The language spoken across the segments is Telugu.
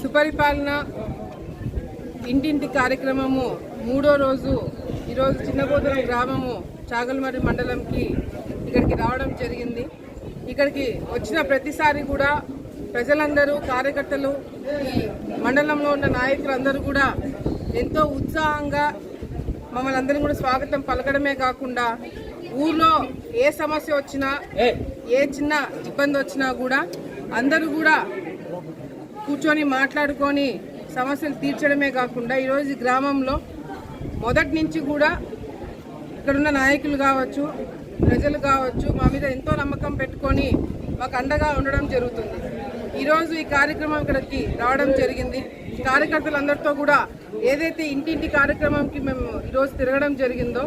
సుపరిపాలన ఇంటింటి కార్యక్రమము మూడో రోజు ఈరోజు చిన్నబోధనం గ్రామము చాగల్మరి మండలంకి ఇక్కడికి రావడం జరిగింది. ఇక్కడికి వచ్చిన ప్రతిసారి కూడా ప్రజలందరూ కార్యకర్తలు ఈ మండలంలో ఉన్న నాయకులందరూ కూడా ఎంతో ఉత్సాహంగా మమ్మల్ని అందరినీ కూడా స్వాగతం పలకడమే కాకుండా ఊర్లో ఏ సమస్య వచ్చినా ఏ చిన్న ఇబ్బంది వచ్చినా కూడా అందరూ కూడా కూర్చొని మాట్లాడుకొని సమస్యలు తీర్చడమే కాకుండా ఈరోజు ఈ గ్రామంలో మొదటి నుంచి కూడా ఇక్కడున్న నాయకులు కావచ్చు ప్రజలు కావచ్చు మా మీద ఎంతో నమ్మకం పెట్టుకొని మాకు అండగా ఉండడం జరుగుతుంది. ఈరోజు ఈ కార్యక్రమం ఇక్కడికి రావడం జరిగింది. కార్యకర్తలందరితో కూడా ఏదైతే ఇంటింటి కార్యక్రమంకి మేము ఈరోజు తిరగడం జరిగిందో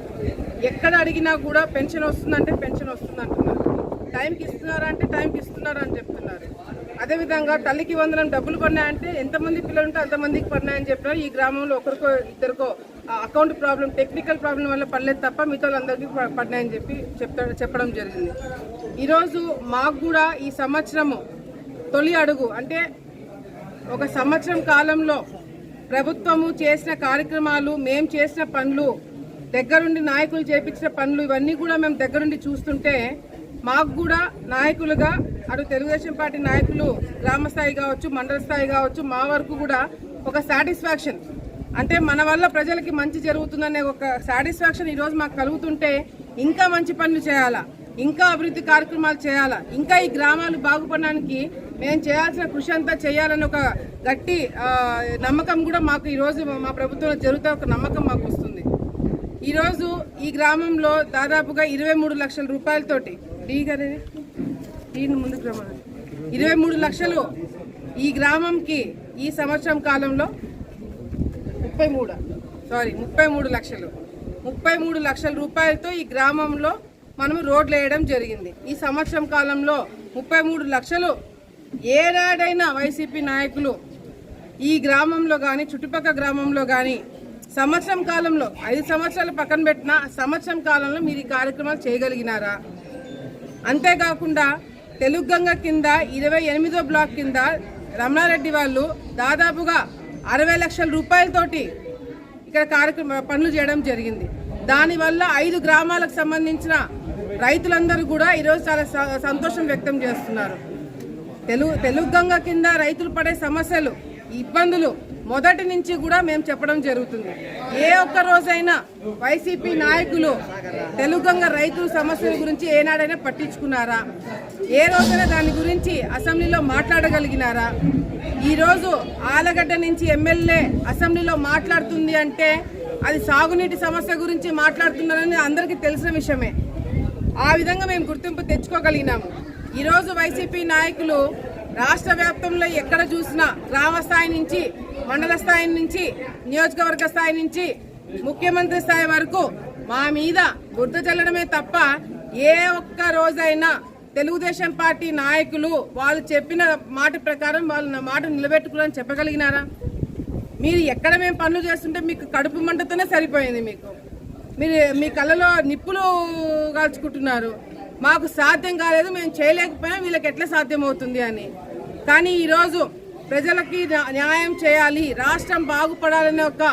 ఎక్కడ అడిగినా కూడా పెన్షన్ వస్తుందంటే పెన్షన్ వస్తుంది అంటున్నారు టైంకి ఇస్తున్నారా అంటే టైంకి ఇస్తున్నారా అని చెప్తున్నారు. అదేవిధంగా తల్లికి వందనం డబ్బులు పడినాయంటే ఎంతమంది పిల్లలు ఉంటే అంతమందికి పడినాయని చెప్పినారు. ఈ గ్రామంలో ఒకరికో ఇద్దరికో అకౌంట్ ప్రాబ్లం టెక్నికల్ ప్రాబ్లం వల్ల పడలేదు తప్ప మిగతా వాళ్ళందరికీ ప- పడినాయని చెప్పి చెప్తా చెప్పడం జరిగింది. ఈరోజు మాకు కూడా ఈ సంవత్సరము తొలి అడుగు. అంటే ఒక సంవత్సరం కాలంలో ప్రభుత్వము చేసిన కార్యక్రమాలు మేము చేసిన పనులు దగ్గరుండి నాయకులు చేపించిన పనులు ఇవన్నీ కూడా మేము దగ్గరుండి చూస్తుంటే మాకు కూడా నాయకులుగా అటు తెలుగుదేశం పార్టీ నాయకులు గ్రామ స్థాయి కావచ్చు మండల స్థాయి కావచ్చు మా వరకు కూడా ఒక సాటిస్ఫాక్షన్. అంటే మన వల్ల ప్రజలకి మంచి జరుగుతుందనే ఒక సాటిస్ఫాక్షన్ ఈరోజు మాకు కలుగుతుంటే ఇంకా మంచి పనులు చేయాలా? ఇంకా అభివృద్ధి కార్యక్రమాలు చేయాలా? ఇంకా ఈ గ్రామాలు బాగుపడడానికి మేము చేయాల్సిన కృషి అంతా చేయాలని ఒక గట్టి నమ్మకం కూడా మాకు ఈరోజు మా ప్రభుత్వంలో జరుగుతా ఒక నమ్మకం మాకు వస్తుంది. ఈరోజు ఈ గ్రామంలో దాదాపుగా ఇరవై మూడు లక్షల రూపాయలతోటి డీ గారి డీని ముందుకు రమ్మనండి. ఇరవై మూడు లక్షలు ఈ గ్రామంకి ఈ సంవత్సరం కాలంలో ముప్పై మూడు. సారీ ముప్పై మూడు లక్షలు. ముప్పై మూడు లక్షల రూపాయలతో ఈ గ్రామంలో మనం రోడ్లు వేయడం జరిగింది. ఈ సంవత్సరం కాలంలో ముప్పై మూడు లక్షలు ఏనాడైనా వైసీపీ నాయకులు ఈ గ్రామంలో కానీ చుట్టుపక్కల గ్రామంలో కానీ సంవత్సరం కాలంలో ఐదు సంవత్సరాలు పక్కన పెట్టిన సంవత్సరం కాలంలో మీరు ఈ కార్యక్రమాలు చేయగలిగినారా? అంతేకాకుండా తెలుగుగంగ కింద ఇరవై ఎనిమిదో బ్లాక్ కింద రమణారెడ్డి వాళ్ళు దాదాపుగా అరవై లక్షల రూపాయలతోటి ఇక్కడ కార్యక్రమ పనులు చేయడం జరిగింది. దానివల్ల ఐదు గ్రామాలకు సంబంధించిన రైతులందరూ కూడా ఈరోజు చాలా స- సంతోషం వ్యక్తం చేస్తున్నారు. తెలుగు తెలుగు గంగ కింద రైతులు పడే సమస్యలు ఇబ్బందులు మొదటి నుంచి కూడా మేము చెప్పడం జరుగుతుంది. ఏ ఒక్క రోజైనా వైసీపీ నాయకులు తెలుగంగా రైతుల సమస్యల గురించి ఏనాడైనా పట్టించుకున్నారా? ఏ రోజైనా దాని గురించి అసెంబ్లీలో మాట్లాడగలిగినారా? ఈరోజు ఆలగడ్డ నుంచి ఎమ్మెల్యే అసెంబ్లీలో మాట్లాడుతుంది అంటే అది సాగునీటి సమస్య గురించి మాట్లాడుతున్నారని అందరికీ తెలిసిన విషయమే. ఆ విధంగా మేము గుర్తింపు తెచ్చుకోగలిగినాము. ఈరోజు వైసీపీ నాయకులు రాష్ట్ర వ్యాప్తంలో ఎక్కడ చూసినా గ్రామ స్థాయి నుంచి మండల స్థాయి నుంచి నియోజకవర్గ స్థాయి నుంచి ముఖ్యమంత్రి స్థాయి వరకు మా మీద గుర్తు చల్లడమే తప్ప ఏ ఒక్క రోజైనా తెలుగుదేశం పార్టీ నాయకులు వాళ్ళు చెప్పిన మాట ప్రకారం వాళ్ళ నా మాట నిలబెట్టుకుని చెప్పగలిగినారా? మీరు ఎక్కడ మేము పనులు చేస్తుంటే మీకు కడుపు మంటతోనే సరిపోయింది మీకు. మీరు మీ కళ్ళలో నిప్పులు కాల్చుకుంటున్నారు. మాకు సాధ్యం కాలేదు మేము చేయలేకపోయినా వీళ్ళకి ఎట్లా సాధ్యం అవుతుంది అని. కానీ ఈరోజు ప్రజలకి న్యాయం చేయాలి రాష్ట్రం బాగుపడాలనే ఒక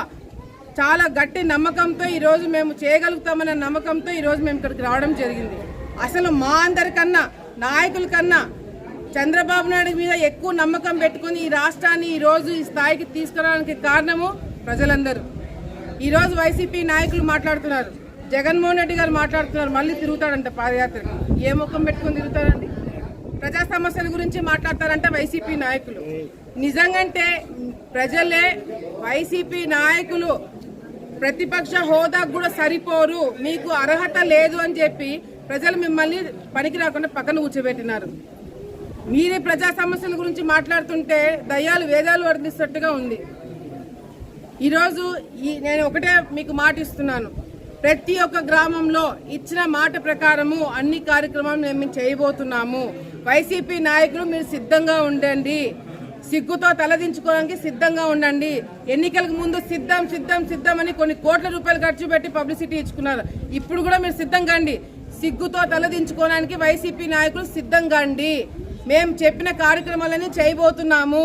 చాలా గట్టి నమ్మకంతో ఈరోజు మేము చేయగలుగుతామనే నమ్మకంతో ఈరోజు మేము ఇక్కడికి రావడం జరిగింది. అసలు మా అందరికన్నా నాయకుల కన్నా చంద్రబాబు నాయుడు మీద ఎక్కువ నమ్మకం పెట్టుకుని ఈ రాష్ట్రాన్ని ఈరోజు ఈ స్థాయికి తీసుకురావడానికి కారణము ప్రజలందరూ. ఈరోజు వైసీపీ నాయకులు మాట్లాడుతున్నారు. జగన్మోహన్ రెడ్డి గారు మాట్లాడుతున్నారు మళ్ళీ తిరుగుతాడంట పాదయాత్రకి. ఏ ముఖం పెట్టుకుని తిరుగుతారండి? ప్రజా సమస్యల గురించి మాట్లాడతారంటే వైసీపీ నాయకులు. నిజంగంటే ప్రజలే వైసీపీ నాయకులు ప్రతిపక్ష హోదాకు కూడా సరిపోరు మీకు అర్హత లేదు అని చెప్పి ప్రజలు మిమ్మల్ని పనికి రాకుండా పక్కన కూర్చోబెట్టినారు. మీరే ప్రజా సమస్యల గురించి మాట్లాడుతుంటే దయ్యాలు వేదాలు వర్ణిస్తున్నట్టుగా ఉంది. ఈరోజు ఈ నేను ఒకటే మీకు మాట ఇస్తున్నాను. ప్రతి ఒక్క గ్రామంలో ఇచ్చిన మాట ప్రకారము అన్ని కార్యక్రమాలు మేము చేయబోతున్నాము. వైసీపీ నాయకులు మీరు సిద్ధంగా ఉండండి. సిగ్గుతో తలదించుకోవడానికి సిద్ధంగా ఉండండి. ఎన్నికలకు ముందు సిద్ధం సిద్ధం సిద్ధం అని కొన్ని కోట్ల రూపాయలు ఖర్చు పెట్టి పబ్లిసిటీ ఇచ్చుకున్నారు. ఇప్పుడు కూడా మీరు సిద్ధంగా అండి సిగ్గుతో తలదించుకోవడానికి వైసీపీ నాయకులు సిద్ధంగా అండి మేము చెప్పిన కార్యక్రమాలన్నీ చేయబోతున్నాము.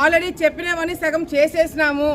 ఆల్రెడీ చెప్పినవన్నీ సగం చేసేసినాము.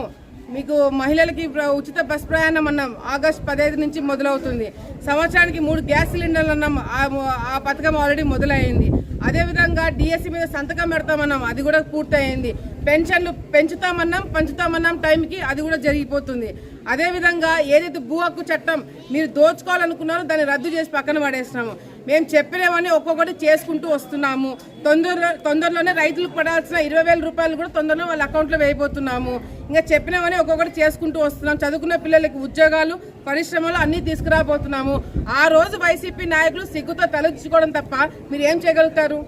మీకు మహిళలకి ప్ర- ఉచిత బస్ ప్రయాణం అన్నాం ఆగస్ట్ పదహైదు నుంచి మొదలవుతుంది. సంవత్సరానికి మూడు గ్యాస్ సిలిండర్లు అన్నాం ఆ ఆ పథకం ఆల్రెడీ మొదలైంది. అదేవిధంగా డిఎస్సి మీద సంతకం పెడతామన్నాం అది కూడా పూర్తయింది. పెన్షన్లు పెంచుతామన్నాం పంచుతామన్నాం టైంకి అది కూడా జరిగిపోతుంది. అదేవిధంగా ఏదైతే భూ హక్కు చట్టం మీరు దోచుకోవాలనుకున్నారో దాన్ని రద్దు చేసి పక్కన పడేస్తున్నాము. మేము చెప్పినవన్నీ ఒక్కొక్కటి చేసుకుంటూ వస్తున్నాము. తొందర తొందరలోనే రైతులకు పడాల్సిన ఇరవై వేల రూపాయలు కూడా తొందరలో వాళ్ళ అకౌంట్లో వేయబోతున్నాము. ఇంకా చెప్పినవన్నీ ఒక్కొక్కటి చేసుకుంటూ వస్తున్నాం. చదువుకున్న పిల్లలకి ఉద్యోగాలు పరిశ్రమలు అన్నీ తీసుకురాబోతున్నాము. ఆ రోజు వైసీపీ నాయకులు సిగ్గుతో తలెత్తుకోవడం తప్ప మీరు ఏం చేయగలుగుతారు?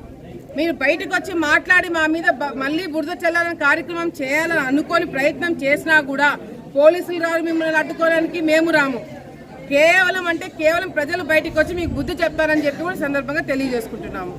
మీరు బయటకు వచ్చి మాట్లాడి మా మీద మళ్ళీ బురద చల్లాలని కార్యక్రమం చేయాలని అనుకొని ప్రయత్నం చేసినా కూడా పోలీసులు రారు మిమ్మల్ని అడ్డుకోవడానికి మేము రాము. కేవలం అంటే కేవలం ప్రజలు బయటకు వచ్చి మీకు బుద్ధి చెప్తారని చెప్పి కూడా సందర్భంగా తెలియజేసుకుంటున్నాము.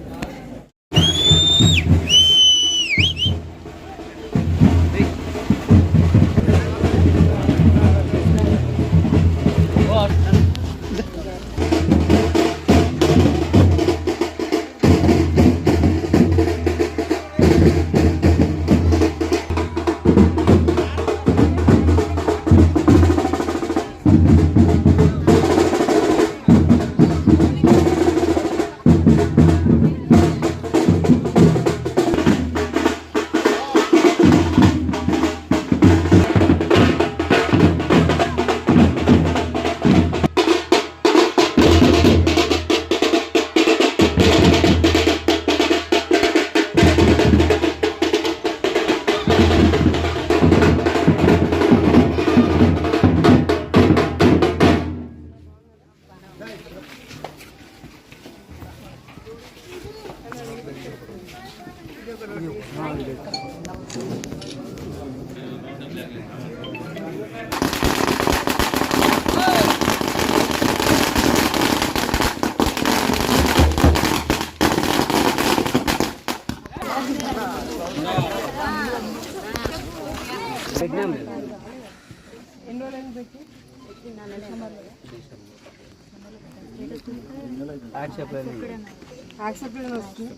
యాక్సెప్టెడ్ అని వస్తుంది.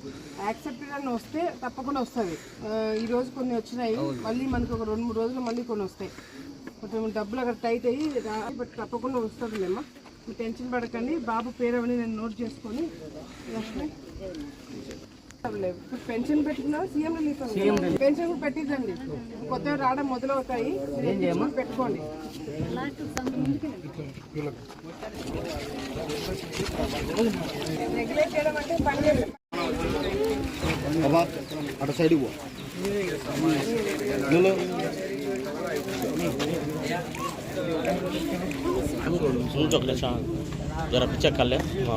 యాక్సెప్టెడ్ అని వస్తే తప్పకుండా వస్తుంది. ఈ రోజు కొన్ని వచ్చినాయి. మళ్ళీ మనకి ఒక రెండు మూడు రోజులు మళ్ళీ కొన్ని వస్తాయి. కొంచెం డబ్బులు అక్కడ టైట్ అయ్యి బట్ తప్పకుండా వస్తుందిలేమ్మా మీరు టెన్షన్ పడకండి. బాబు పేరు అవన్నీ నేను నోట్ చేసుకొని లక్ష్మి. ఇప్పుడు పెన్షన్ పెట్టుకున్నా సీఎం రిలీఫ్ పెన్షన్ కూడా పెట్టిద్దండి. కొత్త రావడం మొదలవుతాయి. పెట్టుకోండి. రెగ్యులేట్ చేయడం అంటే అటు సైడ్ జర పిచ్చే మా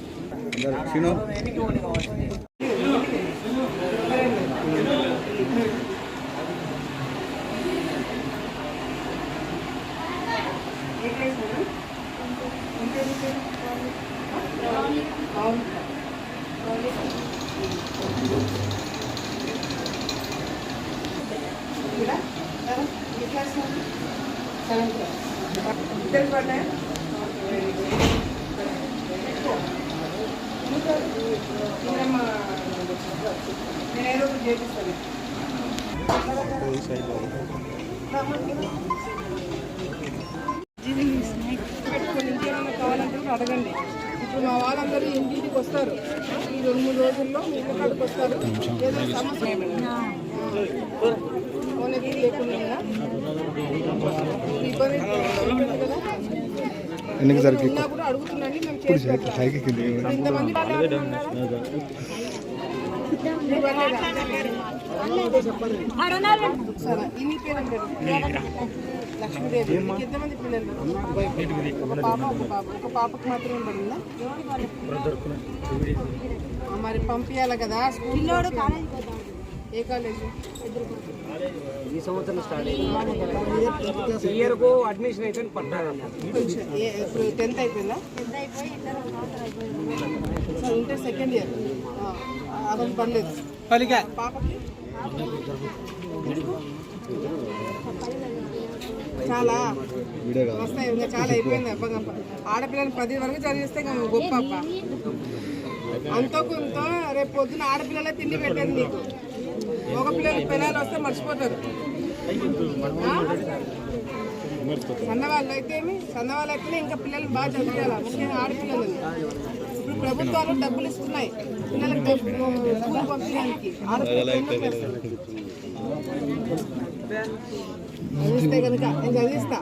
ఒకటి చేపిస్తాను పెట్టుకొని ఇంకేమైనా కావాలంటే కూడా అడగండి ఇప్పుడు మా వాళ్ళందరూ ఇంటింటికి వస్తారు ఈ రెండు మూడు రోజుల్లో మీ కాడికి వస్తారు ఏదో సమస్య ఫోన్ ఎత్తి లేకుండా. ఇబ్బంది కదా కూడా అడుగుతున్నాండి పెడతాం. పైకి కింద? లక్ష్మీదేవి ఎంతమంది పిల్లలు ఒక పాప ఒక పాప ఒక పాపకు మాత్రమే పడిందా మరి పంపించాలి కదా ఏ కాలేజ్ ఈ సంవత్సరం స్టార్ట్ ఇయర్కు అడ్మిషన్ అయితే ఏ- ఇప్పుడు టెన్త్ అయిపోయిందా ఇంటర్ సెకండ్ ఇయర్ అతను పర్లేదు పలికా పాపకి? చాలా. వస్తాయి ఇంకా చాలా అయిపోయింది అబ్బా. ఆడపిల్లని పది వరకు చదివిస్తే ఇంకా గొప్ప అబ్బా. అంతో కొంత రేపు పొద్దున ఆడపిల్లలే తిండి పెట్టేది నీకు. మగ పిల్లలు పిల్లలు వస్తే మర్చిపోతారు. ఆ? సన్నవాళ్ళు అయితే ఏమి? సన్నవాళ్ళు అయితేనే ఇంకా పిల్లల్ని బాగా చదివించాలి ముఖ్యంగా ఆడపిల్లలని ఇప్పుడు ప్రభుత్వాలు డబ్బులు ఇస్తున్నాయి. పిల్లలకు స్కూల్ పంపించడానికి. ఆడపిల్లలు చదివిస్తే కనుక నేను చదివిస్తా.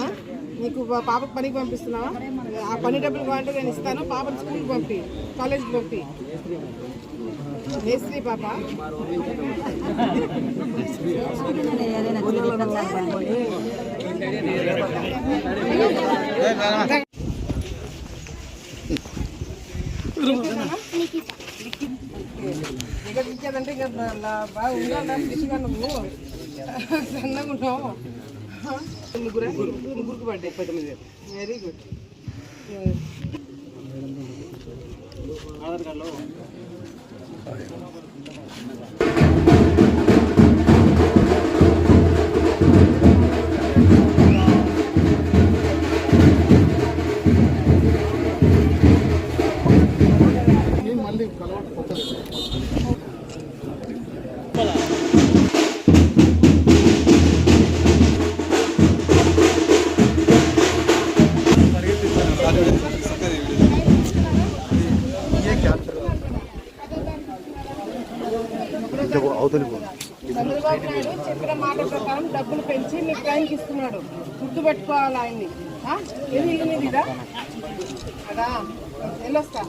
ఆ? నీకు పా- పాపకు పనికి పంపిస్తున్నావా? ఆ పని డబ్బులు కావాలంటే నేను ఇస్తాను. పాపని స్కూల్కి పంపి. కాలేజ్కి పంపి. మేస్త్రి పాప ఇక్కడ ఇచ్చేదంటే ఇంకా బాగా ఉండాలా ఫ్రెష్గా నువ్వు సన్నగా ఉన్నావు ముగ్గురా ముగ్గురికి పడ్డాయి వెరీ గుడ్ టైంకి ఇస్తున్నాడు. గుర్తుపెట్టుకోవాలి ఆయన్ని. ఆ? ఏది ఇల్లు మీదిదా? కదా వెళ్ళొస్తా.